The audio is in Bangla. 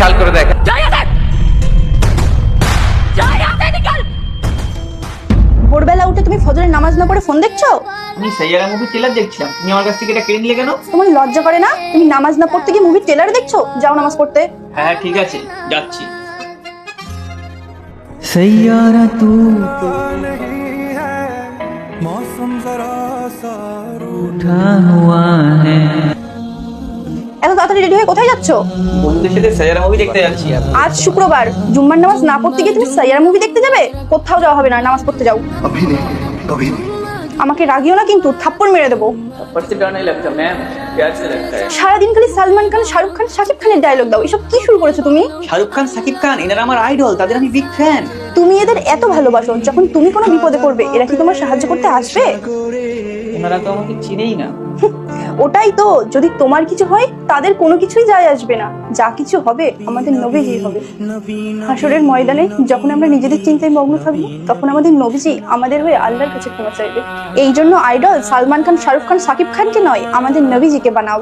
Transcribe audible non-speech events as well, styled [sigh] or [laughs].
খেয়াল করে দেখ ভোরবেলা উঠে তুমি ফজরের নামাজ না পড়ে ফোন দেখছো আমি সাইয়ারা মুভি ট্রেলার দেখছিলাম তুমি আমার কাছ থেকে এটা কেড়ে নিলে কেন তোমার লজ্জা করে না তুমি নামাজ না পড়তে গিয়ে মুভির ট্রেলার দেখছো যাও নামাজ পড়তে হ্যাঁ হ্যাঁ ঠিক আছে যাচ্ছি सैयारा तू मौसम जरा सा उठा हुआ है ছেড়ে কোথায় যাচ্ছ? আজ শুক্রবার জুম্মার নামাজ না পড়তে গিয়ে তুমি সাজারা মুভি দেখতে যাবে? কোথাও যাওয়া হবে না নামাজ পড়তে যাও। আমাকে রাগিও না কিন্তু থাপ্পর মেরে দেবো। সারাদিন খালি সালমান খান শাহরুখ খান শাকিব খানের ডায়লগ দাও এসব কি শুরু করেছ তুমি? শাহরুখ খান শাকিব খান এনারা আমার আইডল তাদের আমি বিগ ফ্যান তুমি এদের এত ভালোবাসো যখন তুমি কোনো বিপদে পড়বে এরা কি তোমার সাহায্য করতে আসবে? ওনারা তো আমাকে চিনেই না। [laughs] ওটাই তো, যদি তোমার কিছু হয়, তাদের কোনো কিছুই যায় আসবে না। যা কিছু হবে, আমাদের নবীজি হবে। হাসরের ময়দানে যখন আমরা নিজেদের চিন্তায় মগ্ন থাকব, তখন আমাদের নবীজি আমাদের হয়ে আল্লাহর কাছে ক্ষমা চাইবে। এই জন্য আইডল সালমান খান, শাহরুখ খান, সাকিব খানকে নয়, আমাদের নবীজিকে বানাও।